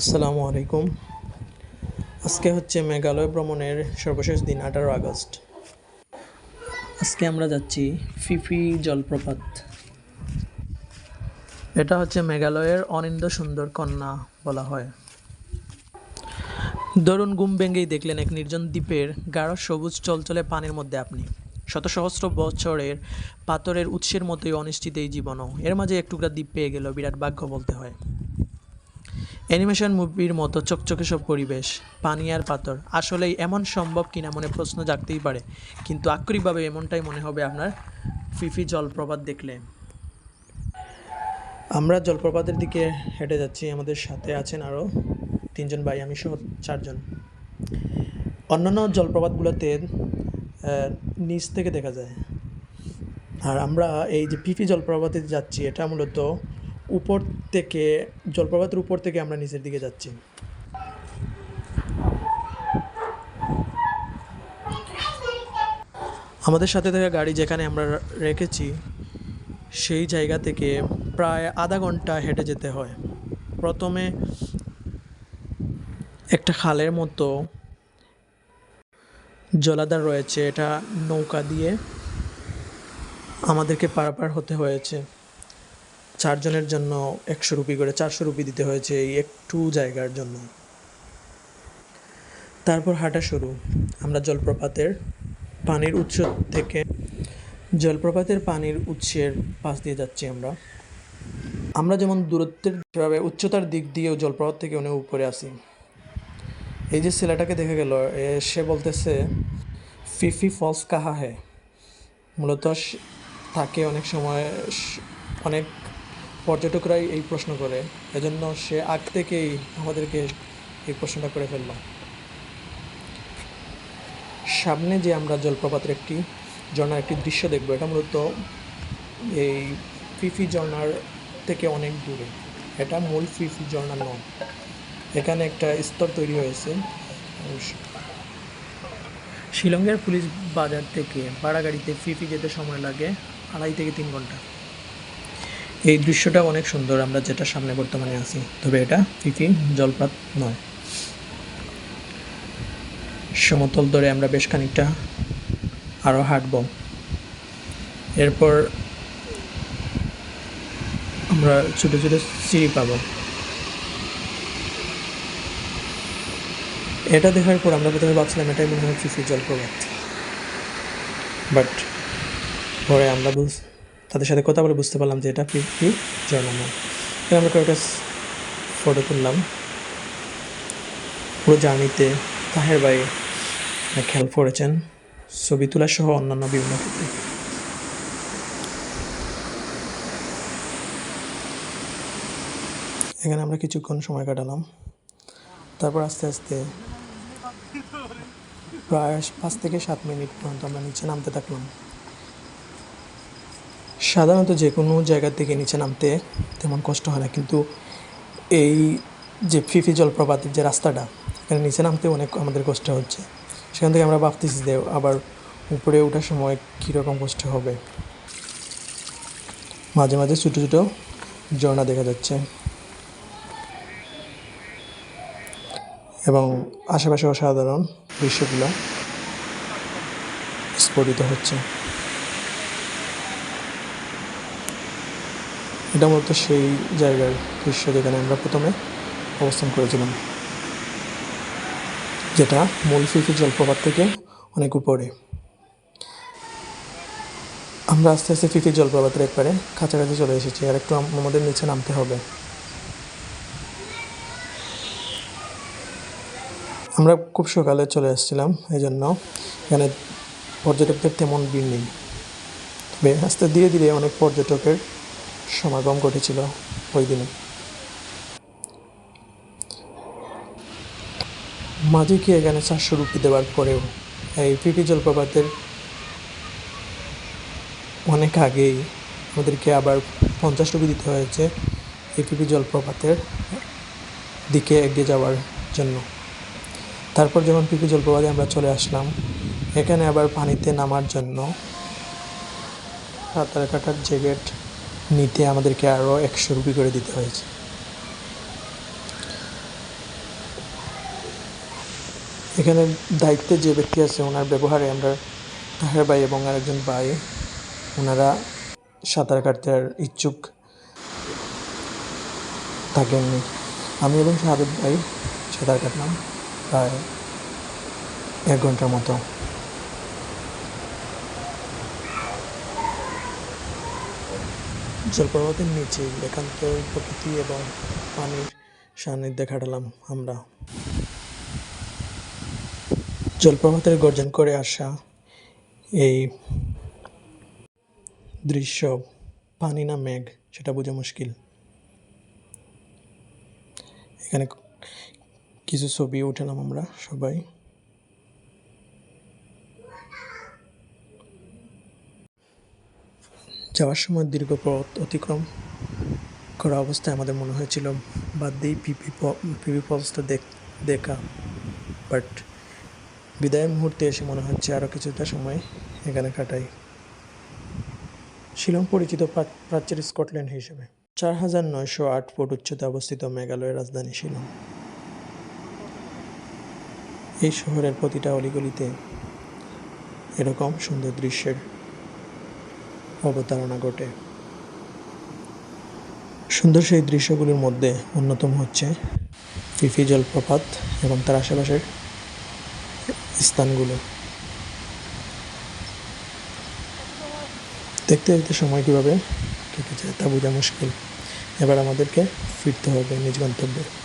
আসসালামু আলাইকুম। আজকে হচ্ছে মেঘালয় ভ্রমণের সর্বশেষ দিন, আঠারো আগস্ট। আজকে আমরা যাচ্ছি ফিফি জলপ্রপাত। এটা হচ্ছে মেঘালয়ের অনিন্দ সুন্দর কন্যা বলা হয়। ধরুন ঘুম ভেঙেই দেখলেন এক নির্জন দ্বীপের গাঢ় সবুজ চলচলে পানির মধ্যে আপনি। শত সহস্র বছরের পাথরের উৎসের মতোই অনিশ্চিত এই জীবনও। এর মাঝে এক টুকরা দ্বীপ পেয়ে গেল, বিরাট ভাগ্য বলতে হয়। অ্যানিমেশন মুভির মতো চকচকে সব পরিবেশ, পানি আর পাথর, আসলেই এমন সম্ভব কিনা মনে প্রশ্ন জাগতেই পারে। কিন্তু আক্ষরিকভাবে এমনটাই মনে হবে আপনার, ফিফি জলপ্রপাত দেখলে। আমরা জলপ্রপাতের দিকে হেঁটে যাচ্ছি, আমাদের সাথে আছেন আরও তিনজন ভাই, আমি সহ চারজন। অন্যান্য জলপ্রপাতগুলোতে নিচ থেকে দেখা যায়। আর আমরা এই যে পিপি জলপ্রপাতে যাচ্ছি, এটা মূলত উপর থেকে, জলপ্রপাতের উপর থেকে আমরা নিচের দিকে যাচ্ছি। আমাদের সাথে থাকা গাড়ি যেখানে আমরা রেখেছি, সেই জায়গা থেকে প্রায় আধা ঘণ্টা হেঁটে যেতে হয়। প্রথমে একটা খালের মতো জলাধার রয়েছে, এটা নৌকা দিয়ে আমাদেরকে পারাপার হতে হয়েছে। চারজনের জন্য একশো রুপি করে, চারশো রুপি দিতে হয়েছে এই একটু জায়গার জন্য। তারপর হাঁটা শুরু। আমরা জলপ্রপাতের পানির উৎস থেকে জলপ্রপাতের পানির উৎসের পাশ দিয়ে যাচ্ছি আমরা। আমরা যেমন দূরত্বের ভাবে উচ্চতার দিক দিয়েও জলপ্রপাত থেকে অনেক উপরে আসি। এই যে ছেলেটাকে দেখে গেল সে বলতেছে, ফিফি ফলস কাহা হে মূলত তাকে অনেক সময় অনেক পর্যটকরাই এই প্রশ্ন করে। এজন্য সে আগ থেকেই আমাদেরকে এই প্রশ্নটা করে ফেলল। সামনে যে আমরা জলপ্রপাতের একটি ঝর্ণার একটি দৃশ্য দেখব, এটা মূলত এই ফিফি ঝর্ণার থেকে অনেক দূরে। এটা মূল ফিফি ঝর্ণা নয় এখানে একটা স্তর তৈরি হয়েছে। শিলংয়ের পুলিশ বাজার থেকে ভাড়া গাড়িতে ফিফি যেতে সময় লাগে আড়াই থেকে তিন ঘণ্টা। এই দৃশ্যটা অনেক সুন্দর, আমরা যেটা সামনে বর্তমানে আছি। তবে এটা ফিফি জলপ্রাত নয়। সমতল ধরে আমরা বেশ খানিকটা আরও হাঁটব। এরপর আমরা ছোটো ছোটো সিঁড়ি পাবো। এটা দেখার পর আমরা প্রথমে ভাবছিলাম এটাই মনে হয় ফিফি জলপ্রপাত। বাট পরে আমরা বুঝ তাদের সাথে কথা বলে বুঝতে পারলাম যে এটা ঝর্ণা নয় তো আমরা কয়েকটা ফটো তুললাম। পুরো জার্নিতে তাহের ভাই খেয়াল করেছেন ছবি তোলা সহ অন্যান্য বিভিন্ন ক্ষেত্রে। এখানে আমরা কিছুক্ষণ সময় কাটালাম। তারপর আস্তে আস্তে প্রায় পাঁচ থেকে সাত মিনিট পর্যন্ত আমরা নিচে নামতে থাকলাম। সাধারণত যে কোনো জায়গা থেকে নিচে নামতে তেমন কষ্ট হয় না, কিন্তু এই যে ফিফি জলপ্রপাতের যে রাস্তাটা, এখানে নিচে নামতে অনেক আমাদের কষ্ট হচ্ছে। সেখান থেকে আমরা ভাবতেছি যে আবার উপরে ওঠার সময় কীরকম কষ্ট হবে। মাঝে মাঝে ছোটো ছোটো ঝর্ণা দেখা যাচ্ছে। এবং আশেপাশে অসাধারণ দৃশ্যগুলো স্ফুটিত হচ্ছে। এটা মূলত সেই জায়গার দৃশ্য যেখানে আমরা প্রথমে অবস্থান করেছিলাম, যেটা মূল ফিফি জলপ্রপাত থেকে অনেক উপরে। আমরা আস্তে আস্তে ফিফি জলপ্রপাতের একবারে কাছাকাছি চলে এসেছি, আর একটু আমাদের নিচে নামতে হবে। আমরা খুব সকালে চলে এসেছিলাম এই জন্য এখানে পর্যটকদের তেমন ভিড় নেই। তবে আস্তে ধীরে ধীরে অনেক পর্যটকের সমাগম ঘটেছিল ওই দিনে। মাঝিকে এখানে চারশো রুপি দেওয়ার পরেও এই পিপি জলপ্রপাতের অনেক আগেই আমাদেরকে আবার পঞ্চাশ রুপি দিতে হয়েছে এই পিপি জলপ্রপাতের দিকে এগিয়ে যাওয়ার জন্য। তারপর যখন পিপি জলপ্রপাতে আমরা চলে আসলাম, এখানে আবার পানিতে নামার জন্য সাঁতার কাটার জ্যাকেট নিতে আমাদেরকে আরও একশো রুপি করে দিতে হয়েছে। এখানে দায়িত্বে যে ব্যক্তি আছে, ওনার ব্যবহারে আমরা তাহের ভাই এবং আরেকজন ভাই, ওনারা সাঁতার কাটতে আর ইচ্ছুক থাকেননি আমি এবং সাহেব ভাই সাঁতার কাটলাম প্রায় এক ঘণ্টার মতো। জলপ্রপাতের নিচে একান্ত প্রকৃতি এবং পানির সান্নিধ্যে কাটালাম আমরা। জলপ্রপাতের গর্জন করে আসা এই দৃশ্য পানি না মেঘ, সেটা বোঝা মুশকিল। এখানে কিছু ছবি উঠালাম আমরা সবাই। যাওয়ার সময় দীর্ঘ পথ অতিক্রম করা অবস্থায় আমাদের মনে হয়েছিল, বাদ দিয়ে পিপি পিপি ফলসটা দেখা বাট বিদায়ের মুহূর্তে এসে মনে হচ্ছে আরও কিছুটা সময় এখানে কাটাই। শিলং পরিচিত প্রাচ্যের স্কটল্যান্ড হিসেবে। চার হাজার নয়শো আট ফুট উচ্চতায় অবস্থিত মেঘালয়ের রাজধানী শিলং। এই শহরের প্রতিটা অলিগলিতে এরকম সুন্দর দৃশ্যের অবতারণা ঘটে। সুন্দর সেই দৃশ্যগুলোর মধ্যে অন্যতম হচ্ছে ফিফি জলপ্রপাত এবং তার আশেপাশের স্থানগুলো। দেখতে দেখতে সময় কীভাবে কেটে যায় তা বোঝা মুশকিল। এবার আমাদেরকে ফিরতে হবে নিজ গন্তব্যে।